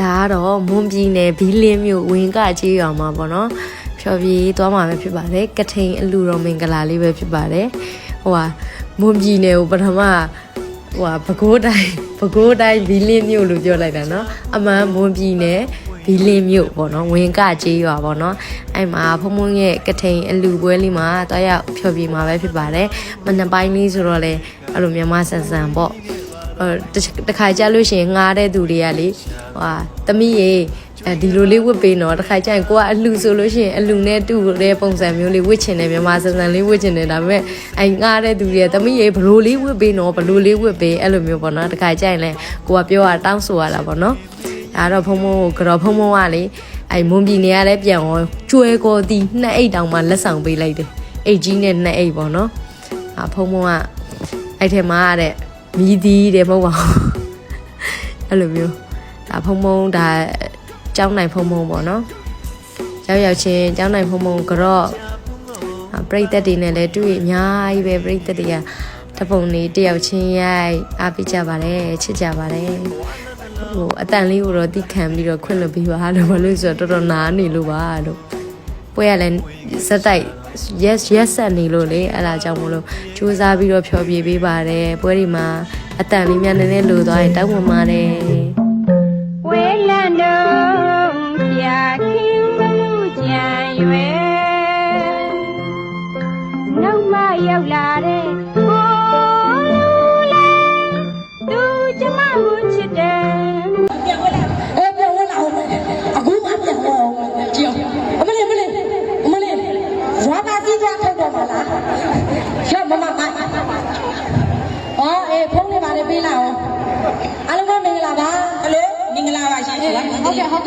ဒါကတော့မွန်ပြည်နယ်ဘီလင်းမြို့ဝင်းကကြေးရွာမှာပေါ့နော်ဖြော်ပြေးသွားမှာပဲဖြစ်ပါတယ်ကထိန်အလူတော်မင်္ဂလာလေးပဲဖြစ်ပါတယ်ဟိုဟာမွန်ပြည်နယ်ကိုပထမဟိုဟာပဲခူးတိုင်းပဲခူးတိုင်းဘီလင်းမြို့လို့ပြောလိုက်တာနော်အမှန်မွန်ပြည်နယ်ဘီလင်းမြို့ပေါ့နော်ဝင်းကကြေးရွာပေါ့နော်အဲ့မှာဖုံဖုံရဲ့ကထိန်အလူပွဲလေးမှာတွားရောက်ဖြော်ပြေးမှာပဲဖြစ်ပါတယ်မနက်ပိုင်းလေးဆိုတော့လေအဲ့လိုမြန်မာဆန်ဆန်ပေါ့ဟို တတခါကြလို့ရှရင်ငားတဲ့သူတွေကလေဟဟာတမိရေအဲဒီလိုလေးဝတ်ပေးတော့တခါကျရင်ကိုကအလှဆိုလို့ရှိရင်အလှနဲ့တူတဲ့ပုံစံမျိုးလေးဝတ်ချင်တယ်မြန်မာစံစံလေးဝတ်ချင်တယ်ဒါပေမဲ့အဲငားတဲ့သူတွေကတမိရေဘလိုလေးဝတ်ပေးတော့ဘလိုလေးဝတ်ပေးအဲ့လိုမျိုးပေါ့နော်တခါကျရင်လဲကိုကပြောတာတောင်းဆိုရတာပေါ့နော်ဒါတော့ဖုံဖုံကိုကတော့ဖုံဖုံကလေအဲမွန်ပြည်နေရလဲပြန်ရောကျွဲကောတီနှစ်အိတ်တောင်မှလက်ဆောင်ပေးလိုက်တယ်အိတ်ကြီးနဲ့နှစ်အိတ်ပေါ့နော်အာဖုံဖုံကအဲ့ထဲမှာတဲ့ မြည်သည်တဲ့မဟုတ်ပါဘူးအဲ့လိုမျိုးဒါဖုံဖုံဒါကျောင်းနိုင်ဖုံဖုံပေါ့နော်ရောက်ရောက်ချင်းကျောင်းနိုင်ဖုံဖုံကတော့အာပရိသတ်တွေနဲ့လည်းတွေ့အများကြီးပဲပရိသတ်တွေကတပုံနေတယောက်ချင်းရိုက်အားပေးကြပါတယ်ချစ်ကြပါတယ်ဟိုအတန်လေးကိုတော့တိခံပြီးတော့ခွင့်လွှတ်ပြီးပါလို့ဘာလို့လဲဆိုတော့တော်တော်နာနေလို့ပါလို့ပွဲရလည်းစက်တိုက် yes yes ဆက်နေလို့လေအဲ့ဒါကြောင့်မလို့စူးစမ်းပြီးတော့ဖြောပြပေးပါတယ်ပွဲဒီမှာအတန်လေးများနည်းနည်းလိုသွားရင်တောင်းပန်ပါတယ်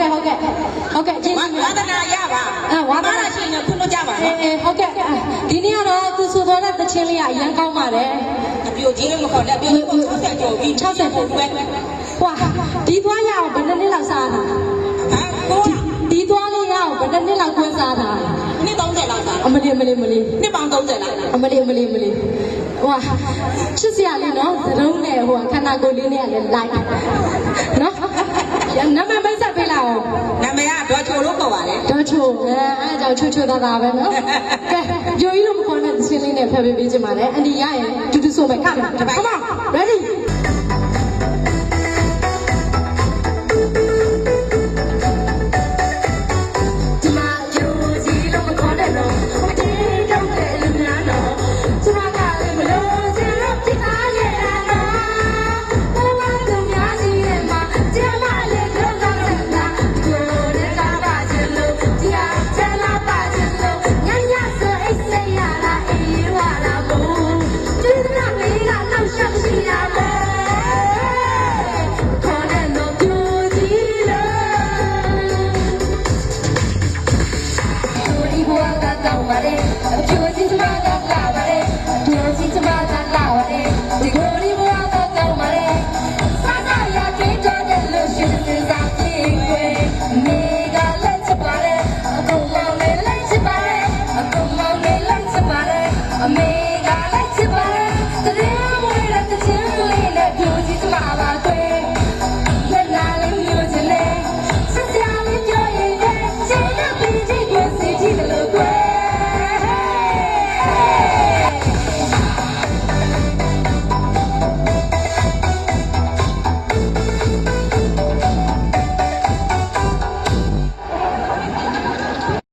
ကဲ့ဟုတ်ကဲ့ဟုတ်ကဲ့ဟုတ်ကဲ့ကျေးဇူးပါဝါသနာရပါအဲဝါသနာရှင်ကခုလို့ကြပါအေးအေးဟုတ်ကဲ့ဒီနေ့ကတော့သူဆိုတော့တဲ့တချင်းလေးကအရန်ကောင်းပါတယ်အပြိုကြီးလည်းမခေါ်နဲ့အပြိုကြီးကို60ကျော်ပြီး60ပို့ပဲဟမ်ဟွာဒီသွားရအောင်ဘယ်နှစ်နှစ်လောက်စားတာကိုကဒီသွားလေးရအောင်ဘယ်နှစ်နှစ်လောက်ခွဲစားတာနှစ်30လောက်စားအမလေးအမလေးအမလေးနှစ်ပေါင်း30လောက်အမလေးအမလေးအမလေးဟိုဟာချစ်စရာလေးနော်သရုံးနဲ့ဟိုဟာခန္ဓာကိုယ်လေးနဲ့ကလည်းလိုက်နော်ရ နမမိတ်ဆက်ပေးလာအောင်နာမည်ကဒေါ်ချိုလို့ခေါ်ပါလေတော့ချိုအဲအားကြောင့်ချိုချိုသားသားပဲနော်ကဲကြိုကြီးလို့မခေါ်နဲ့သင်းလေးနဲ့ဖယ်ပေးပေးချင်ပါတယ်အန်ဒီရရင်တူတူဆိုမယ်ကမယ် come on ready